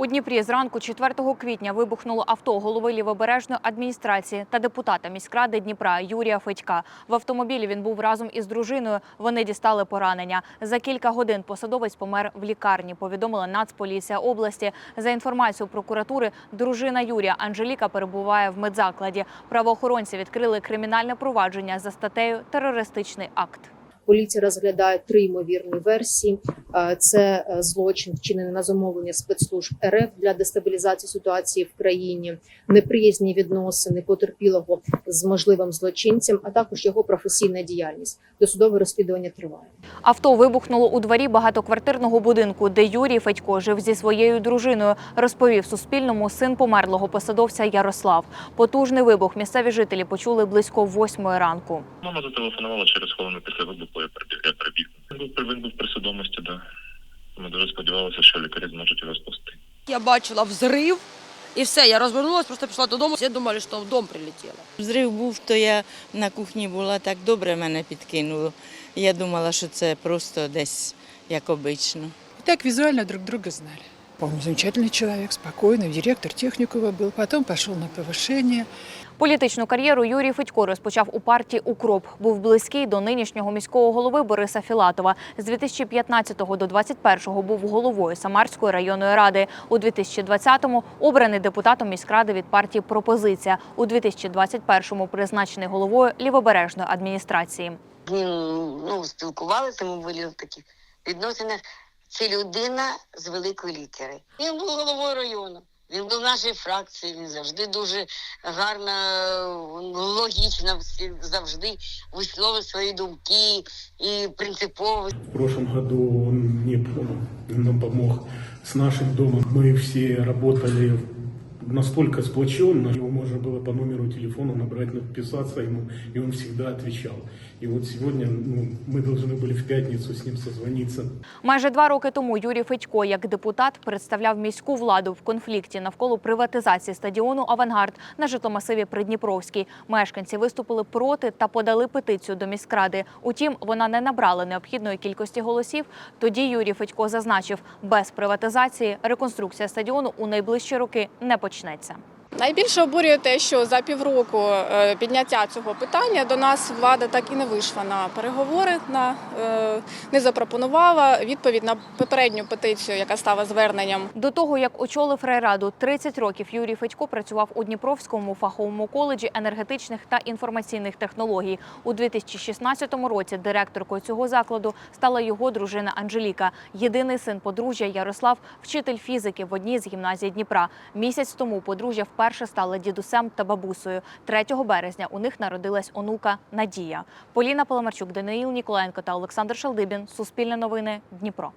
У Дніпрі зранку 4 квітня вибухнуло авто голови лівобережної адміністрації та депутата міськради Дніпра Юрія Федька. В автомобілі він був разом із дружиною. Вони дістали поранення. За кілька годин посадовець помер в лікарні. Повідомила Нацполіція області. За інформацією прокуратури, дружина Юрія Анжеліка перебуває в медзакладі. Правоохоронці відкрили кримінальне провадження за статтею Терористичний акт. Поліція розглядає три ймовірні версії: Е, це е, злочин, вчинений на замовлення спецслужб РФ для дестабілізації ситуації в країні, неприязні відносини потерпілого з можливим злочинцем, а також його професійна діяльність. Досудове розслідування триває. Авто вибухнуло у дворі багатоквартирного будинку, де Юрій Федько жив зі своєю дружиною. Розповів Суспільному син померлого посадовця Ярослав. Потужний вибух місцеві жителі почули близько восьмої ранку. Мама зателефонувала через хвилину після вибуху, я. Я прибіг. Він був, при- він був при судомості, да. Ми дуже сподівалися, що лікарі зможуть його спасти. Я бачила взрив, і все, я розвернулася, просто пішла додому. Всі думали, що в дом прилетіло. Взрив був, то я на кухні була так добре, мене підкинуло. Я думала, що це просто десь як обично. И так визуально друг друга знали. Он замечательный человек, спокойный, директор техникума был, потом пошел на повышение. Політичну кар'єру Юрій Федько розпочав у партії Укроп. Був близький до нинішнього міського голови Бориса Філатова. З 2015 до 2021 був головою Самарської районної ради. У 2020-му обраний депутатом міськради від партії Пропозиція. У 2021-му призначений головою лівобережної адміністрації. Він ну, спілкувалися, ми були в таких відносинах. Це людина з великої літери. Він був головою району. Він був в нашій фракції, він завжди дуже гарно, логічно завжди висловив свої думки і принципово В прошлом году він мне пом- нам помог с нашим домом. Ми всі работали настолько сплоченно, его можно было по номеру телефона набрать, написаться ему, и он всегда отвечал. И вот сегодня ну, мы должны были в пятницу с ним созвониться. Майже два роки тому Юрій Федько, як депутат, представляв міську владу в конфлікті навколо приватизації стадіону Авангард на житломасиві Придніпровський. Мешканці виступили проти та подали петицію до міськради. Утім, вона не набрала необхідної кількості голосів. Тоді Юрій Федько зазначив, без приватизації реконструкція стадіону у найближчі роки не почнеться. уточниться. Найбільше обурює те, що за півроку е, підняття цього питання до нас влада так і не вийшла на переговори, на е, не запропонувала відповідь на попередню петицію, яка стала зверненням До того, як очолив райраду 30 років, Юрій Федько працював у Дніпровському фаховому коледжі енергетичних та інформаційних технологій. У 2016 році директоркою цього закладу стала його дружина Анжеліка. Єдиний син подружжя Ярослав, вчитель фізики в одній з гімназій Дніпра. Місяць тому подружжя вперше стали дідусем та бабусею. 3 березня у них народилась онука Надія. Поліна Паламарчук, Даниїл Ніколаєнко та Олександр Шалдибін. Суспільне новини. Дніпро.